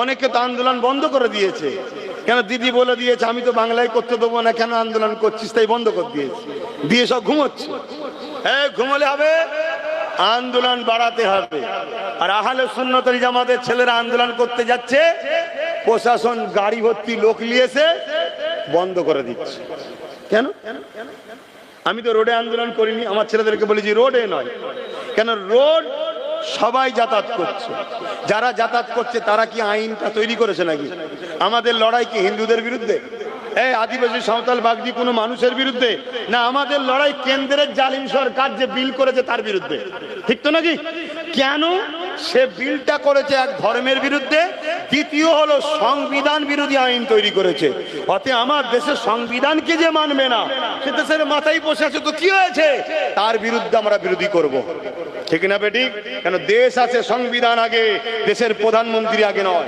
অনেকে তো আন্দোলন বন্ধ করে দিয়েছে। কেন দিদি বলে দিয়েছে, আমি তো বাংলায় করতে দেবো না, কেন আন্দোলন করছিস? তাই বন্ধ করে দিয়েছে। দিয়ে সব ঘুমোচ্ছে। হ্যাঁ ঘুমলে হবে? আন্দোলন বাড়াতে হবে। আর আহলে সুন্নতল জামাতের ছেলেরা আন্দোলন করতে যাচ্ছে, প্রশাসন গাড়ি ভর্তি লোক নিয়েছে, বন্ধ করে দিচ্ছে। কেন? আমি তো রোডে আন্দোলন করিনি, আমার ছেলেদেরকে বলেছি, রোডে নয়। কেন? রোড সবাই যাতায়াত করছে। যারা যাতায়াত করছে, তারা কি আইনটা তৈরি করেছে নাকি? আমাদের লড়াই কি হিন্দুদের বিরুদ্ধে? এই আদিবাসী সাঁওতাল বাগদি কোনো মানুষের বিরুদ্ধে? না, আমাদের লড়াই কেন্দ্রের জালিম সরকার যে বিল করেছে তার বিরুদ্ধে। ঠিক তো নাকি? কেন? সে বিলটা করেছে এক ধর্মের বিরুদ্ধে, দ্বিতীয় হলো সংবিধান বিরোধী আইন তৈরি করেছে। অতে আমার দেশের সংবিধানকে যে মানবে না, সে দেশের মাথায় বসে আছে, তো কি হয়েছে? তার বিরুদ্ধে আমরা বিরোধী করব। ঠিক না বেটি? কেন দেশ আছে, সংবিধান আগে, দেশের প্রধানমন্ত্রী আগে নয়।